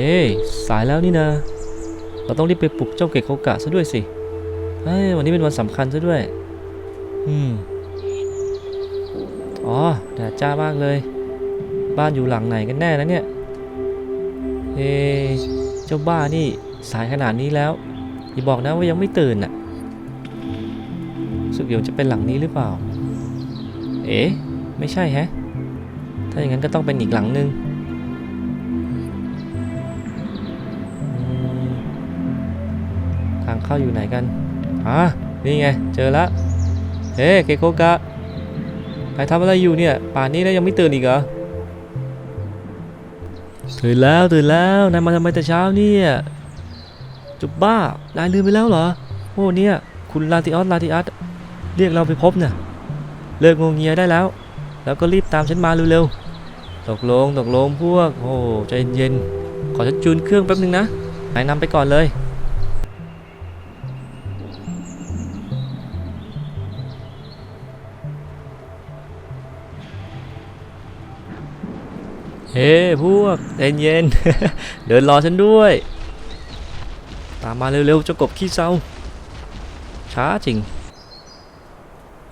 ฮ้ยสายแล้วนี่นะ เราต้องรีบไปปลุกเจ้าเกะโคกะซะด้วยสิเฮ้ยวันนี้เป็นวันสำคัญซะด้วย อืม อ๋อแดดจ้ามากเลย บ้านอยู่หลังไหนกันแน่นะเนี่ย เฮ้เจ้าบ้านี่สายขนาดนี้แล้ว อย่าบอกนะว่ายังไม่ตื่นน่ะสึกเดี๋ยวจะเป็นหลังนี้หรือเปล่า เอ๊ะ ไม่ใช่แฮะ ถ้าอย่างนั้นก็ต้องเป็นอีกหลังนึ่ง เข้าอยู่ไหนกันอ่านี่ไง เจอแล้วเฮ้เกโกกะใครทำอะไรอยู่เนี่ย ป่านนี้แล้วยังไม่ตื่นอีกเหรอ ตื่นแล้วตื่นแล้วนายมาทำไมแต่เช้าเนี่ย จุบบ้า นายลืมไปแล้วเหรอ โอ้เนี่ย คุณลาติออสลาติอัสเรียกเราไปพบเนี่ย เลิกงงเงียได้แล้ว แล้วก็รีบตามฉันมาเร็วๆ ตกลงตกลงพวก โอ้ใจเย็นๆขอฉันจูนเครื่องแป๊บนึงนะนายนำไปก่อนเลย ฮ้พวกใจเย็นเดินรอฉันด้วย ตามมาเร็วๆเจ้ากบขี้เศร้าช้าจริง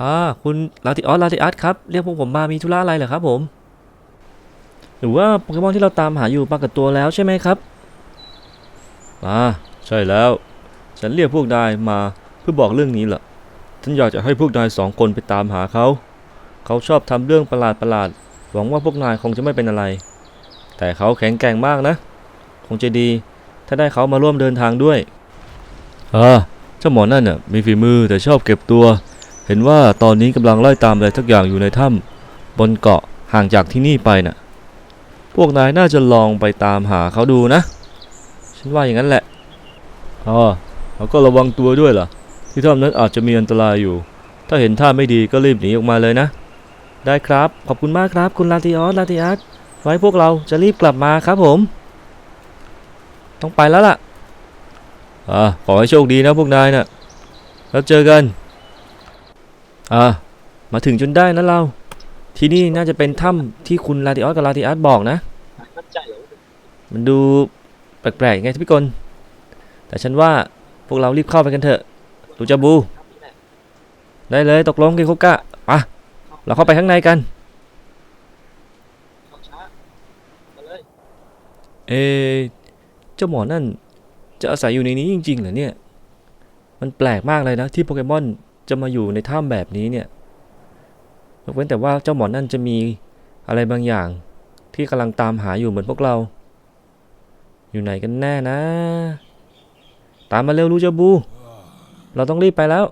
อ่าคุณลาติออสลาติอัสครับเรียกพวกผมมามีธุระอะไรเหรอครับผม หรือว่าโปเกมอนที่เราตามหาอยู่ปรากฏตัวแล้วใช่ไหมครับอ่าใช่แล้ว ฉันเรียกพวกนายมาเพื่อบอกเรื่องนี้แหละฉันอยากจะให้พวกนายสองคนไปตามหาเขา เขาชอบทำเรื่องประหลาดประหลาดๆหวังว่าพวกนายคงจะไม่เป็นอะไร แต่เขาแข็งแกร่งมากนะ คงจะดี ถ้าได้เขามาร่วมเดินทางด้วยเอ่าเจ้าหมอนั่นน่ะมีฝีมือแต่ชอบเก็บตัว เห็นว่าตอนนี้กำลังไล่ตามอะไรทักอย่างอยู่ในถ้ำบนเกาะห่างจากที่นี่ไปน่ะ พวกนายน่าจะลองไปตามหาเขาดูนะ ฉันว่าอย่างนั้นแหละอ๋อแล้วก็ระวังตัวด้วยล่ะ ที่ถ้ำนั้นอาจจะมีอันตรายอยู่ ถ้าเห็นท่าไม่ดีก็รีบหนีออกมาเลยนะ ได้ครับ ขอบคุณมากครับ คุณลาติออสลาติอัส ไว้พวกเราจะรีบกลับมาครับผม ต้องไปแล้วล่ะอ่าขอให้โชคดีนะพวกนายน่ะแล้วเจอกันอ่ามาถึงจนได้นะเรา ที่นี่น่าจะเป็นถ้ำที่คุณลาติออสกับลาติอัสบอกนะ มันดูแปลกๆไงพี่กลแต่ฉันว่าพวกเรารีบเข้าไปกันเถอะตูจาบู ได้เลยตกลงเกโคกะไปะเราเข้าไปข้างในกัน เข้าช้ามาเลย เอเจ้าหมอนั่นจะอาศัยอยู่ในนี้จริงๆเหรอเนี่ย มันแปลกมากเลยนะที่โปเกมอนจะมาอยู่ในถ้ำแบบนี้เนี่ยยกเว้นแต่ว่าเจ้าหมอนั่นจะมีอะไรบางอย่าง ที่กำลังตามหาอยู่เหมือนพวกเรา อยู่ไหนกันแน่นะ ตามมาเร็วลูเจาบู เราต้องรีบไปแล้ว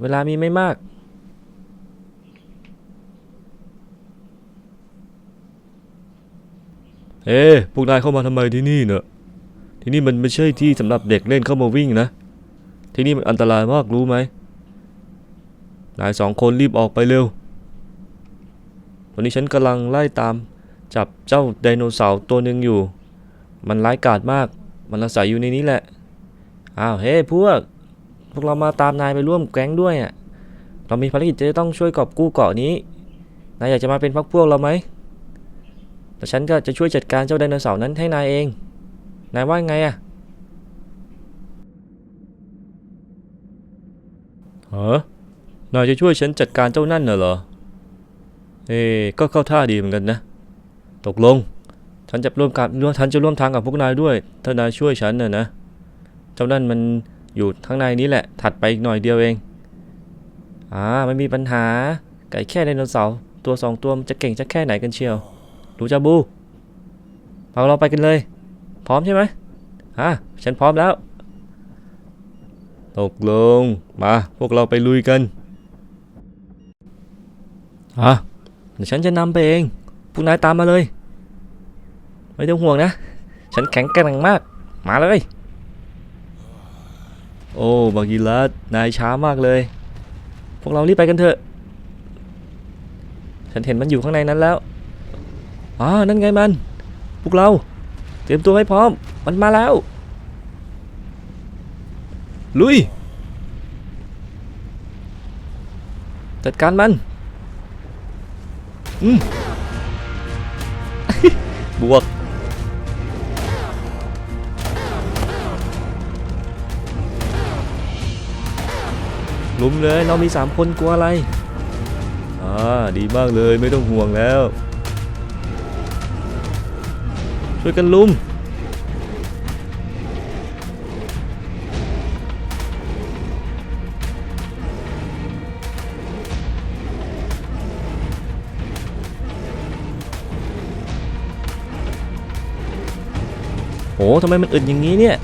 เวลามีไม่มาก เอ๊ะพวกนายเข้ามาทำไมที่นี่เนอะที่นี่มันไม่ใช่ที่สำหรับเด็กเล่นเข้ามาวิ่งนะ ที่นี่มันอันตรายมากรู้ไหม นายสองคนรีบออกไปเร็ว ตอนนี้ฉันกำลังไล่ตาม จับเจ้าไดโนเสาร์ตัวหนึ่งอยู่ มันร้ายกาจมาก มันอาศัยอยู่ในนี้แหละ อ้าวเฮ้พวก พวกเรามาตามนายไปร่วมแก๊งด้วยอะ เรามีภารกิจจะต้องช่วยกอบกู้เกาะนี้ นายอยากจะมาเป็นพักพวกเราไหม แต่ฉันก็จะช่วยจัดการเจ้าไดโนเสาร์นั้นให้นายเอง นายว่าไงอะฮะนายจะช่วยฉันจัดการเจ้านั่นน่ะเหรอ เอ๊ก็เข้าท่าดีเหมือนกันนะ ตกลง ฉันจะร่วมกับร่วมฉันจะร่วมทางกับพวกนายด้วย ถ้านายช่วยฉันน่ะนะ เจ้านั่นมันอยู่ข้างในนี้แหละ ถัดไปอีกหน่อยเดียวเอง อ่าไม่มีปัญหา ไก่แค่ไดโนเสาร์ตัวสองตัวมันจะเก่งจะแค่ไหนกันเชียว ดูจาบูเอาเราไปกันเลย พร้อมใช่ไหมฮะฉันพร้อมแล้ว ตกลง มาพวกเราไปลุยกันอะเดี๋ยวฉันจะนำไปเองพวกนายตามมาเลย ไม่ต้องห่วงนะ ฉันแข็งแกร่งมาก มาเลย โอ้บากิลัสนายช้ามากเลย พวกเรารีบไปกันเถอะ ฉันเห็นมันอยู่ข้างในนั้นแล้ว อ๋อนั่นไงมัน พวกเรา เตรียมตัวให้พร้อม มันมาแล้ว ลุย จัดการมัน อืม บวกลุมเลย เรามีสามคนกลัวอะไร อ่า ดีมากเลยไม่ต้องห่วงแล้ว ช่วยกันลุมโอ้ทำไมมันอึดอย่างนี้เนี่ย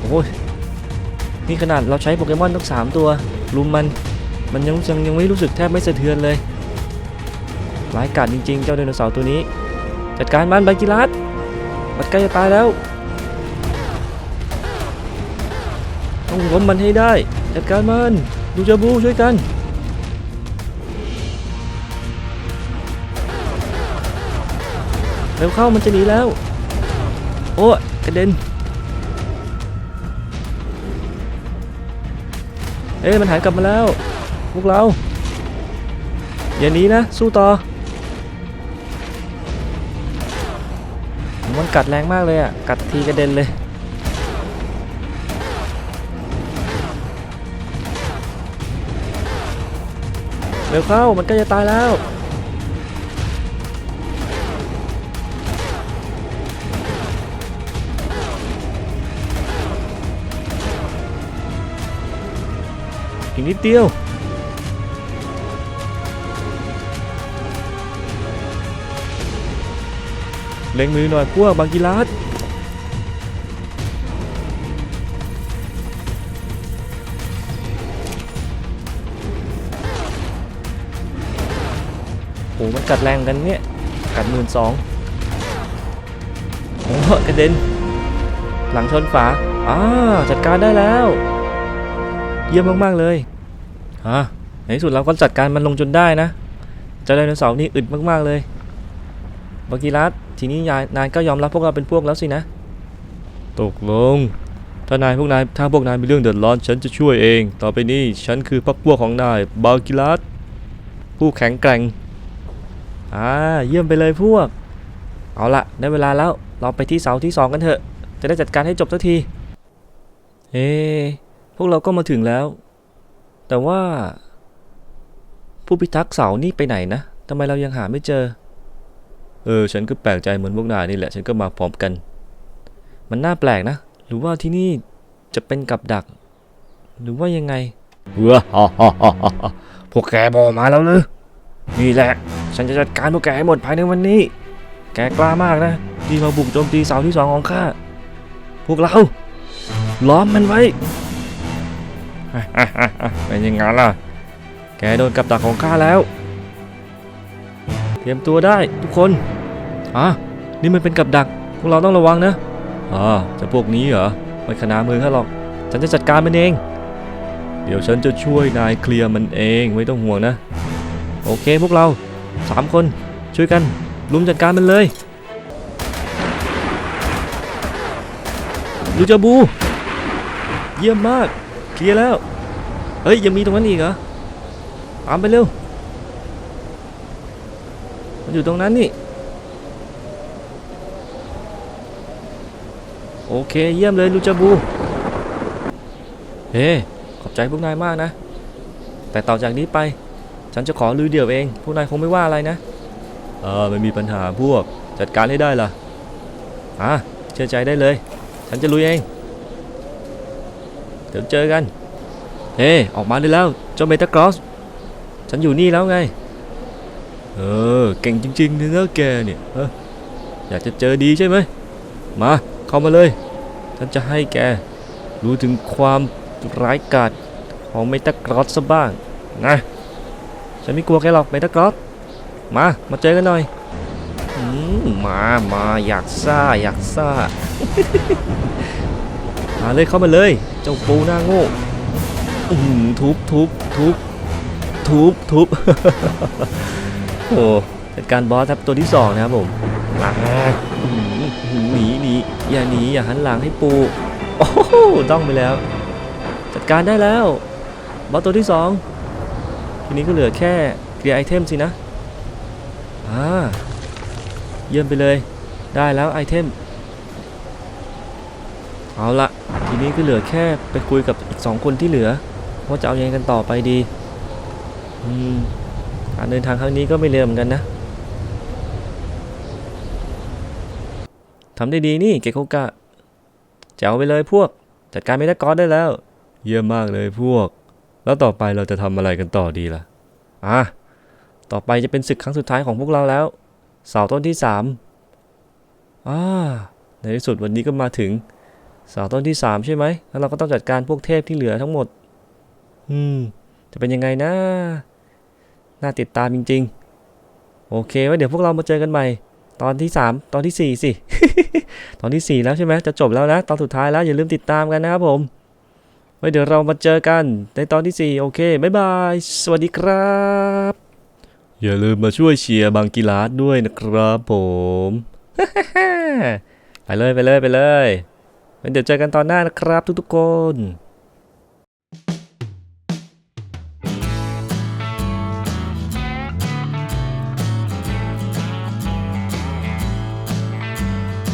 โอ้ยนี่ขนาดเราใช้โปเกมอนทั้งสามตัวลุมมัน มันยังยังยังไม่รู้สึกแทบไม่สะเทือนเลยร้ายกาจจริงๆ เจ้าไดโนเสาร์ตัวนี้ จัดการมันไบกิรัส มันใกล้จะตายแล้ว ต้องล้มมันให้ได้ จัดการมันดูจาบูช่วยกันเร็วเข้ามันจะหนีแล้ว โอ้กระเด็นเอ้ยมันหายกลับมาแล้ว พวกเรา อย่าหนีนะ สู้ต่อ มันกัดแรงมากเลยอะ กัดทีกระเด็นเลย เร็วเข้า มันกล้จะตายแล้ว อีกนิดเดียว เล็งมือหน่อยพวกบางกีฬาสโอ้มันกัดแรงกันเนี่ย กัดหมื่นสองโอ้กระเด็น หลังชนฝาอ่าจัดการได้แล้ว เยี่ยมมาก ๆ เลยฮะในที่สุดเราก็จัดการมันลงจนได้นะเจ้าไดโนเสาร์นี่อึดมาก ๆ เลยบากิรัส ทีนี้ยายนายก็ยอมรับพวกเราเป็นพวกแล้วสินะ ตกลง ถ้านายพวกนายถ้าพวกนายมีเรื่องเดือดร้อนฉันจะช่วยเอง ต่อไปนี้ฉันคือพักพวกของนายบากิรัสผู้แข็งแกร่งอ่าเยี่ยมไปเลยพวก เอาละได้เวลาแล้วเราไปที่เสาที่สองกันเถอะ จะได้จัดการให้จบสักที เอ๊พวกเราก็มาถึงแล้ว แต่ว่า ผู้พิทักษ์เสานี่ไปไหนนะทำไมเรายังหาไม่เจอ เออ ฉันก็แปลกใจเหมือนพวกนายนี่แหละ ฉันก็มาพร้อมกัน มันน่าแปลกนะ หรือว่าที่นี่จะเป็นกับดัก หรือว่ายังไงเว้อฮ่าฮ่าฮ่าฮ่าพวกแกบอกมาแล้วเลยนี่แหละ ฉันจะจัดการพวกแกให้หมดภายในวันนี้ แกกล้ามากนะ ที่มาบุกโจมตีเสาที่สองของข้า พวกเราล้อมมันไว้เป็นยังไงล่ะ แกโดนกับดักของข้าแล้ว เตรียมตัวได้ทุกคนอะนี่มันเป็นกับดัก พวกเราต้องระวังนะอ่าจะพวกนี้เหรอไม่ขนามือข้าหรอก ฉันจะจัดการมันเอง เดี๋ยวฉันจะช่วยนายเคลียร์มันเองไม่ต้องห่วงนะ โอเคพวกเราสามคนช่วยกันลุมจัดการมันเลยลูจาบู เยี่ยมมาก เคลียร์แล้ว เฮ้ยยังมีตรงนั้นอีกเหรอตามไปเร็ว มันอยู่ตรงนั้นนี่ โอเคเยี่ยมเลยลูจาบู เฮ้ ขอบใจพวกนายมากนะ แต่ต่อจากนี้ไป ฉันจะขอลือเดี่ยวเอง พวกนายคงไม่ว่าอะไรนะ เออไม่มีปัญหาพวก จัดการให้ได้ล่ะ อะ เชื่อใจได้เลย ฉันจะลุยเอง เดี๋ยวเจอกัน เฮ้ ออกมาได้แล้ว เจ้าเมตากรอส ฉันอยู่นี่แล้วไง เออ เก่งจริงๆเนื้อแกเนี่ยออยากจะเจอดีใช่ไหม มา เข้ามาเลย ฉันจะให้แก รู้ถึงความร้ายกาจของเมตากรอสซะบ้างนะฉันไม่กลัวแกหรอกเมตากรอสมา มาเจอกันหน่อยอมา มาอยากซ่าอยากซ่ามาเลยเข้ามาเลย เจ้าปูหน้าโง่ทุบทุบทุบทุบทุบ โอ้จัดการบอสครับตัวที่สองนะครับผมมาอื้อหือหนีหนีอย่าหนีอย่าหันหลังให้ปูโอ้โหต้องไปแล้ว จัดการได้แล้ว บอสตัวที่สองทีนี้ก็เหลือแค่เคลียร์ไอเทมสินะอ่าเยี่ยมไปเลย ได้แล้วไอเทมเอาละทีนี้ก็เหลือแค่ไปคุยกับอีกสองคนที่เหลือว่าจะเอายังไงกันต่อไปดี อืม การเดินทางครั้งนี้ก็ไม่เร็วเหมือนกันนะทำได้ดีนี่เกโกกะแจ๋วไปเลยพวก จัดการเมตากอนได้แล้ว เยี่ยมมากเลยพวก แล้วต่อไปเราจะทำอะไรกันต่อดีล่ะอะต่อไปจะเป็นศึกครั้งสุดท้ายของพวกเราแล้ว เสาต้นที่สามอ่าในที่สุดวันนี้ก็มาถึง เสาต้นที่สามใช่ไหมแล้วเราก็ต้องจัดการพวกเทพที่เหลือทั้งหมด อืม จะเป็นยังไงนะ น่าติดตามจริง ๆ โอเคไว้เดี๋ยวพวกเรามาเจอกันใหม่ ตอนที่ 3 ตอนที่ 4 สิ ตอนที่ 4 แล้วใช่ไหมจะจบแล้วนะ ตอนสุดท้ายแล้วอย่าลืมติดตามกันนะครับผมไว้เดี๋ยวเรามาเจอกันในตอนที่ 4 โอเค บ๊ายบาย สวัสดีครับ อย่าลืมมาช่วยเชียร์บางกีฬาด้วยนะครับผมไปเลยไปเลยไปเลยไว้เดี๋ยวเจอกันตอนหน้านะครับทุกๆคน